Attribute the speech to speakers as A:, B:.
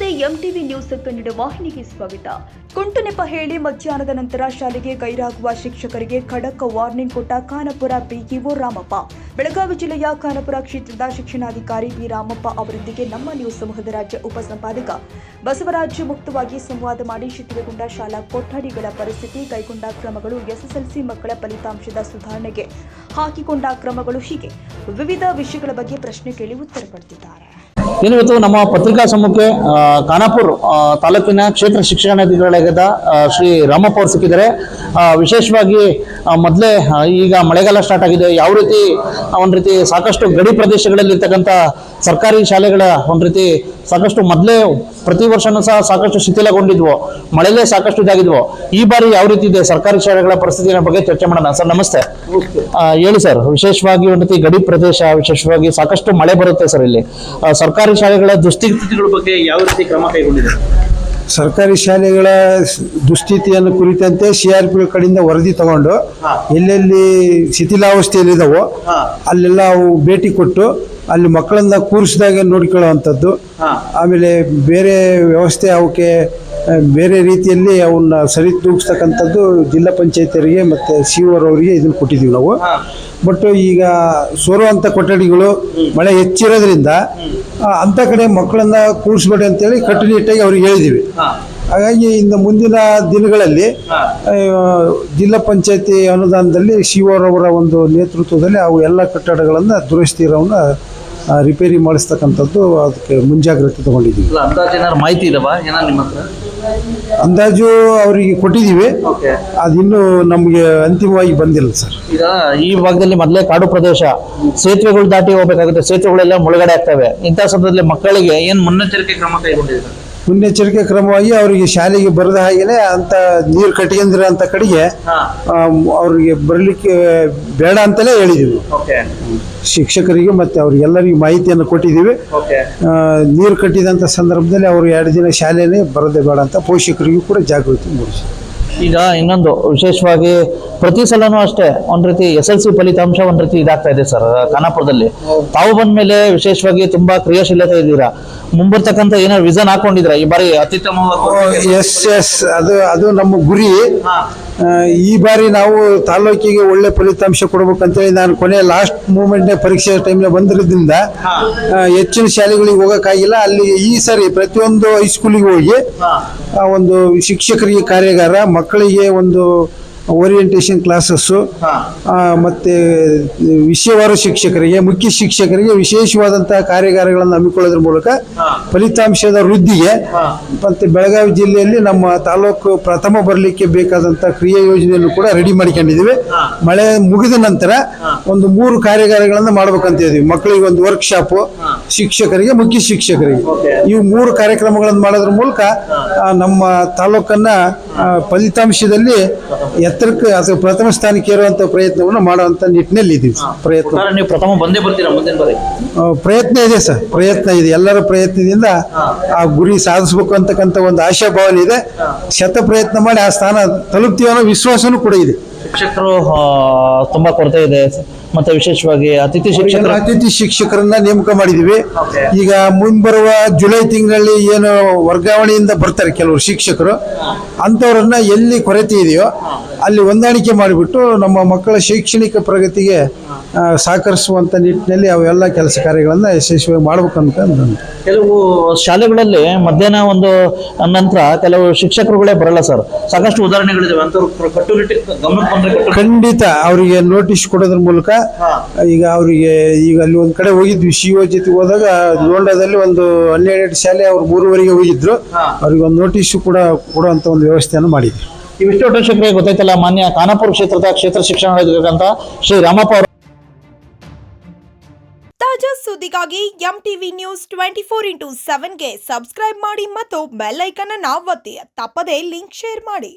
A: MTV news Kannada ವಾಹಿನಿಗೆ ಸ್ವಾಗತ. ಕುಂಟುನೆಪ ಹೇಳಿ ಮಧ್ಯಾಹ್ನದ ನಂತರ ಶಾಲೆಗೆ ಗೈರಾಗುವ ಶಿಕ್ಷಕರಿಗೆ ಖಡಕ್ ವಾರ್ನಿಂಗ್ ಕೊಟ್ಟ ಖಾನಪುರ ಬಿಇಒ ರಾಮಪ್ಪ. ಬೆಳಗಾವಿ ಜಿಲ್ಲೆಯ ಖಾನಪುರ ಕ್ಷೇತ್ರದ ಶಿಕ್ಷಣಾಧಿಕಾರಿ ಬಿ ರಾಮಪ್ಪ ಅವರೊಂದಿಗೆ ನಮ್ಮ ನ್ಯೂಸ್ ಸಮೂಹದ ರಾಜ್ಯ ಉಪಸಂಪಾದಕ ಬಸವರಾಜ್ ಮುಕ್ತವಾಗಿ ಸಂವಾದ ಮಾಡಿ ಶಿಥಿಲಗೊಂಡ ಶಾಲಾ ಕೊಠಡಿಗಳ ಪರಿಸ್ಥಿತಿ, ಕೈಗೊಂಡ ಕ್ರಮಗಳು, ಎಸ್ಎಸ್ಎಲ್ಸಿ ಮಕ್ಕಳ ಫಲಿತಾಂಶದ ಸುಧಾರಣೆಗೆ ಹಾಕಿಕೊಂಡ ಕ್ರಮಗಳು ಹೀಗೆ. ವಿವಿಧ ವಿಷಯಗಳ ಬಗ್ಗೆ ಪ್ರಶ್ನೆ ಕೇಳಿ ಉತ್ತರ ಪಡೆದಿದ್ದಾರೆ.
B: ಏನು ಇವತ್ತು ನಮ್ಮ ಪತ್ರಿಕಾ ಸಮ್ಮುಖಕ್ಕೆ ಖಾನಾಪುರ್ ತಾಲೂಕಿನ ಕ್ಷೇತ್ರ ಶಿಕ್ಷಣಾಧಿಕಾರಿಗಳಾಗಿದ್ದ ಶ್ರೀ ರಾಮಪ್ಪ ಅವರು ಸಿಕ್ಕಿದ್ದಾರೆ. ವಿಶೇಷವಾಗಿ ಮೊದಲೇ ಈಗ ಮಳೆಗಾಲ ಸ್ಟಾರ್ಟ್ ಆಗಿದೆ. ಯಾವ ರೀತಿ ಒಂದು ರೀತಿ ಸಾಕಷ್ಟು ಗಡಿ ಪ್ರದೇಶಗಳಲ್ಲಿ ಇರ್ತಕ್ಕಂಥ ಸರ್ಕಾರಿ ಶಾಲೆಗಳ ಒಂದು ರೀತಿ ಸಾಕಷ್ಟು ಮೊದಲೇ ಪ್ರತಿ ವರ್ಷನೂ ಸಹ ಸಾಕಷ್ಟು ಶಿಥಿಲಗೊಂಡಿದ್ವು. ಮಳೆಲೇ ಸಾಕಷ್ಟು ಇದಾಗಿದ್ವು. ಈ ಬಾರಿ ಯಾವ ರೀತಿ ಇದೆ? ಸರ್ಕಾರಿ ಶಾಲೆಗಳ ಪರಿಸ್ಥಿತಿಯ ಬಗ್ಗೆ ಚರ್ಚೆ ಮಾಡೋಣ. ಸರ್ ನಮಸ್ತೆ. ಹೇಳಿ ಸರ್ ವಿಶೇಷವಾಗಿ ಒಂದು ರೀತಿ ಗಡಿ ಪ್ರದೇಶ ವಿಶೇಷವಾಗಿ ಸಾಕಷ್ಟು ಮಳೆ ಬರುತ್ತೆ ಸರ್ ಇಲ್ಲಿ. ಆ, ಸರ್ಕಾರಿ ಶಾಲೆಗಳ ದುಸ್ಥಿತಿಗಳ ಬಗ್ಗೆ ಯಾವ ರೀತಿ ಕ್ರಮ ಕೈಗೊಂಡಿದೆ?
C: ಸರ್ಕಾರಿ ಶಾಲೆಗಳ ದುಸ್ಥಿತಿಯನ್ನು ಕುರಿತಂತೆ ಸಿ ಆರ್ ಪಿ ಕಡೆಯಿಂದ ವರದಿ ತಗೊಂಡು ಎಲ್ಲೆಲ್ಲಿ ಶಿಥಿಲಾವಸ್ಥೆಯಲ್ಲಿದ್ದಾವೋ ಅಲ್ಲೆಲ್ಲ ಅವು ಭೇಟಿ ಕೊಟ್ಟು ಅಲ್ಲಿ ಮಕ್ಕಳನ್ನ ಕೂರಿಸಿದಾಗ ನೋಡ್ಕೊಳ್ಳುವಂಥದ್ದು. ಆಮೇಲೆ ಬೇರೆ ವ್ಯವಸ್ಥೆ ಅವಕ್ಕೆ ಬೇರೆ ರೀತಿಯಲ್ಲಿ ಅವನ್ನ ಸರಿ ತೂಗಿಸ್ತಕ್ಕಂಥದ್ದು ಜಿಲ್ಲಾ ಪಂಚಾಯತಿಯರಿಗೆ ಮತ್ತು ಸಿ ಅವರಿಗೆ ಇದನ್ನು ಕೊಟ್ಟಿದ್ದೀವಿ ನಾವು. ಬಟ್ ಈಗ ಸೋರುವಂಥ ಕೊಠಡಿಗಳು ಮಳೆ ಹೆಚ್ಚಿರೋದ್ರಿಂದ ಅಂಥ ಕಡೆ ಮಕ್ಕಳನ್ನ ಕೂರಿಸ್ಬೇಡಿ ಅಂತೇಳಿ ಕಟ್ಟುನಿಟ್ಟಾಗಿ ಅವ್ರಿಗೆ ಹೇಳಿದ್ದೀವಿ ಹಾಗಾಗಿ ಇನ್ನು ಮುಂದಿನ ದಿನಗಳಲ್ಲಿ ಜಿಲ್ಲಾ ಪಂಚಾಯತಿ ಅನುದಾನದಲ್ಲಿ ಶಿವರವರ ಒಂದು ನೇತೃತ್ವದಲ್ಲಿ ಅವು ಎಲ್ಲ ಕಟ್ಟಡಗಳನ್ನು ದುರಸ್ತಿರವನ್ನ ರಿಪೇರಿ ಮಾಡಿಸ್ತಕ್ಕಂಥದ್ದು ಅದಕ್ಕೆ ಮುಂಜಾಗ್ರತೆ ತಗೊಂಡಿದ್ದೀವಿ.
B: ಅಂದಾಜು ಮಾಹಿತಿ ಇದಾವ? ಏನಾರು ನಿಮ್ಮ ಹತ್ರ?
C: ಅಂದಾಜು ಅವರಿಗೆ ಕೊಟ್ಟಿದ್ದೀವಿ. ಅದಿನ್ನೂ ನಮಗೆ ಅಂತಿಮವಾಗಿ ಬಂದಿಲ್ಲ ಸರ್.
B: ಈಗ ಈ ಭಾಗದಲ್ಲಿ ಮೊದಲೇ ಕಾಡು ಪ್ರದೇಶ ಸೇತುವೆಗಳು ದಾಟಿ ಹೋಗ್ಬೇಕಾಗುತ್ತೆ ಸೇತುವೆಗಳೆಲ್ಲ ಮುಳುಗಡೆ ಆಗ್ತವೆ. ಇಂಥ ಸಂದರ್ಭದಲ್ಲಿ ಮಕ್ಕಳಿಗೆ ಏನು ಮುನ್ನೆಚ್ಚರಿಕೆ ಕ್ರಮ ಕೈಗೊಂಡಿದೆ
C: ಮುನ್ನೆಚ್ಚರಿಕೆ ಕ್ರಮವಾಗಿ ಅವರಿಗೆ ಶಾಲೆಗೆ ಬರದ ಹಾಗೆಯೇ ಅಂತ ನೀರು ಕಟ್ಕೊಂಡಿರ ಅಂತ ಕಡೆಗೆ ಅವ್ರಿಗೆ ಬರಲಿಕ್ಕೆ ಬೇಡ ಅಂತಲೇ
B: ಹೇಳಿದೀವಿ.
C: ಶಿಕ್ಷಕರಿಗೆ ಮತ್ತೆ ಅವ್ರಿಗೆಲ್ಲರಿಗೂ ಮಾಹಿತಿಯನ್ನು ಕೊಟ್ಟಿದ್ದೀವಿ. ನೀರು ಕಟ್ಟಿದಂಥ ಸಂದರ್ಭದಲ್ಲಿ ಅವರು ಎರಡು ದಿನ ಶಾಲೆನೇ ಬರದೇ ಬೇಡ ಅಂತ ಪೋಷಕರಿಗೂ ಕೂಡ ಜಾಗೃತಿ ಮೂಡಿಸಿ
B: ಈಗ ಇನ್ನೊಂದು ವಿಶೇಷವಾಗಿ ಪ್ರತಿ ಸಲನೂ ಅಷ್ಟೇ ಒಂದ್ ರೀತಿ ಎಸ್ ಎಲ್ ಸಿ ಫಲಿತಾಂಶ ಒಂದ್ ರೀತಿ ಇದಾಗ್ತಾ ಇದೆ ಸರ್ ಖಾನಾಪುರದಲ್ಲಿ. ತಾವು ಬಂದ ಮೇಲೆ ವಿಶೇಷವಾಗಿ ತುಂಬಾ ಕ್ರಿಯಾಶೀಲತೆ ಇದ್ದೀರಾ? ಮುಂಬರ್ತಕ್ಕಂಥ ಏನಾದ್ರು ವಿಸನ್ ಹಾಕೊಂಡಿದ್ರ ಈ ಬಾರಿ ಅತ್ಯುತ್ತಮ
C: ಎಸ್ ಎಸ್ ಅದು ಅದು ನಮ್ಮ ಗುರಿ. ಈ ಬಾರಿ ನಾವು ತಾಲೂಕಿಗೆ ಒಳ್ಳೆ ಫಲಿತಾಂಶ ಕೊಡ್ಬೇಕಂತೇಳಿ ನಾನು ಕೊನೆ ಲಾಸ್ಟ್ ಮೂಮೆಂಟ್ನೇ ಪರೀಕ್ಷೆ ಟೈಮ್ನ ಬಂದಿರೋದ್ರಿಂದ ಹೆಚ್ಚಿನ ಶಾಲೆಗಳಿಗೆ ಹೋಗೋಕ್ಕಾಗಿಲ್ಲ. ಅಲ್ಲಿ ಈ ಸರಿ ಪ್ರತಿಯೊಂದು ಹೈಸ್ಕೂಲಿಗೆ ಹೋಗಿ ಒಂದು ಶಿಕ್ಷಕರಿಗೆ ಕಾರ್ಯಾಗಾರ ಮಕ್ಕಳಿಗೆ ಒಂದು ಓರಿಯೆಂಟೇಷನ್ ಕ್ಲಾಸಸ್ಸು ಮತ್ತು ವಿಷಯವಾರು ಶಿಕ್ಷಕರಿಗೆ ಮುಖ್ಯ ಶಿಕ್ಷಕರಿಗೆ ವಿಶೇಷವಾದಂತಹ ಕಾರ್ಯಾಗಾರಗಳನ್ನು ಹಮ್ಮಿಕೊಳ್ಳೋದ್ರ ಮೂಲಕ ಫಲಿತಾಂಶದ ವೃದ್ಧಿಗೆ ಮತ್ತು ಬೆಳಗಾವಿ ಜಿಲ್ಲೆಯಲ್ಲಿ ನಮ್ಮ ತಾಲೂಕು ಪ್ರಥಮ ಬರಲಿಕ್ಕೆ ಬೇಕಾದಂಥ ಕ್ರಿಯಾ ಯೋಜನೆಯನ್ನು ಕೂಡ ರೆಡಿ ಮಾಡಿಕೊಂಡಿದ್ದೀವಿ. ಮಳೆ ಮುಗಿದ ನಂತರ ಒಂದು ಮೂರು ಕಾರ್ಯಾಗಾರಗಳನ್ನು ಮಾಡ್ಬೇಕಂತ ಇದ್ದೀವಿ. ಮಕ್ಕಳಿಗೆ ಒಂದು ವರ್ಕ್ಶಾಪು ಶಿಕ್ಷಕರಿಗೆ ಮುಖ್ಯ ಶಿಕ್ಷಕರಿಗೆ. ಈ ಮೂರು ಕಾರ್ಯಕ್ರಮಗಳನ್ನು ಮಾಡೋದ್ರ ಮೂಲಕ ನಮ್ಮ ತಾಲೂಕನ್ನು ಫಲಿತಾಂಶದಲ್ಲಿ ಎತ್ತರಕ್ಕೆ ಅದು ಪ್ರಥಮ ಸ್ಥಾನಕ್ಕೆ ಇರುವಂಥ ಪ್ರಯತ್ನವನ್ನು ಮಾಡುವಂತ ನಿಟ್ಟಿನಲ್ಲಿ ಇದ್ದೀವಿ ಸರ್. ಪ್ರಯತ್ನ.
B: ನೀವು ಪ್ರಥಮ ಬಂದೇ ಬರ್ತೀರಾ ಮುಂದಿನ ಬಾರಿ?
C: ಆ, ಪ್ರಯತ್ನ ಇದೆ ಸರ್ ಪ್ರಯತ್ನ ಇದೆ. ಎಲ್ಲರ ಪ್ರಯತ್ನದಿಂದ ಆ ಗುರಿ ಸಾಧಿಸಬೇಕು ಅಂತಕ್ಕಂಥ ಒಂದು ಆಶಾಭಾವನೆ ಇದೆ. ಶತ ಪ್ರಯತ್ನ ಮಾಡಿ ಆ ಸ್ಥಾನ ತಲುಪ್ತೀವಿ ಅನ್ನೋ ವಿಶ್ವಾಸನೂ ಕೂಡ ಇದೆ.
B: ಶಿಕ್ಷಕರು ಆ, ತುಂಬಾ ಕೊರತೆ ಇದೆ. ಮತ್ತೆ ವಿಶೇಷವಾಗಿ ಅತಿಥಿ
C: ಶಿಕ್ಷಕ
B: ಶಿಕ್ಷಕರು.
C: ಅತಿಥಿ ಶಿಕ್ಷಕರನ್ನ ನೇಮಕ ಮಾಡಿದೀವಿ. ಈಗ ಮುಂಬರುವ ಜುಲೈ ತಿಂಗಳಲ್ಲಿ ಏನು ವರ್ಗಾವಣೆಯಿಂದ ಬರ್ತಾರೆ ಕೆಲವರು ಶಿಕ್ಷಕರು. ಅಂಥವ್ರನ್ನ ಎಲ್ಲಿ ಕೊರತೆ ಇದೆಯೋ ಅಲ್ಲಿ ಹೊಂದಾಣಿಕೆ ಮಾಡಿಬಿಟ್ಟು ನಮ್ಮ ಮಕ್ಕಳ ಶೈಕ್ಷಣಿಕ ಪ್ರಗತಿಗೆ ಸಹಕರಿಸುವಂಥ ಸಹಕರಿಸುವಂತ ನಿಟ್ಟಿನಲ್ಲಿ ಅವೆಲ್ಲ ಕೆಲಸ ಕಾರ್ಯಗಳನ್ನು ಯಶಸ್ವಿಯಾಗಿ ಮಾಡ್ಬೇಕಂತ
B: ಕೆಲವು ಶಾಲೆಗಳಲ್ಲಿ ಮಧ್ಯಾಹ್ನ ಒಂದು ನಂತರ ಕೆಲವು ಶಿಕ್ಷಕರುಗಳೇ ಬರಲ್ಲ ಸರ್. ಸಾಕಷ್ಟು ಉದಾಹರಣೆಗಳಿದಾವೆ. ಕಟ್ಟುನಿಟ್ಟು
C: ಖಂಡಿತ ಅವರಿಗೆ ನೋಟಿಸ್ ಕೊಡೋದ್ರ ಮೂಲಕ ಈಗ ಅವರಿಗೆ ಈಗ ಅಲ್ಲಿ ಒಂದು ಕಡೆ ಹೋಗಿದ್ವಿ. ಸಿ ಒ ಜೊತೆ ಹೋದಾಗ ಲೋಂಡಾದಲ್ಲಿ ಒಂದು ಹನ್ನೆರಡು ಶಾಲೆ ಅವ್ರು ಮೂರುವರೆಗೆ ಹೋಗಿದ್ರು. ಅವ್ರಿಗೆ ಒಂದು ನೋಟಿಸ್ ಕೂಡ ಕೊಡುವಂತ ಒಂದು ವ್ಯವಸ್ಥೆಯನ್ನು ಮಾಡಿದ್ವಿ.
B: ಇವಿಷ್ಟು ಶಿಕ್ಷಕರಿಗೆ ಗೊತ್ತಾಯ್ತಲ್ಲ, ಮಾನ್ಯ ಖಾನಾಪುರ ಕ್ಷೇತ್ರದ ಕ್ಷೇತ್ರ ಶಿಕ್ಷಣ ಶ್ರೀ ರಾಮಪ್ಪ ಅವರು.
D: ತಾಜಾ ಸುದ್ದಿಗಾಗಿ M TV news twenty four into ಸೆವೆನ್ಗೆ subscribe ಮಾಡಿ ಮತ್ತು ಬೆಲ್ ಐಕನ್ ಅನ್ನು ಒತ್ತಿ. ತಪ್ಪದೇ ಲಿಂಕ್ ಶೇರ್ ಮಾಡಿ.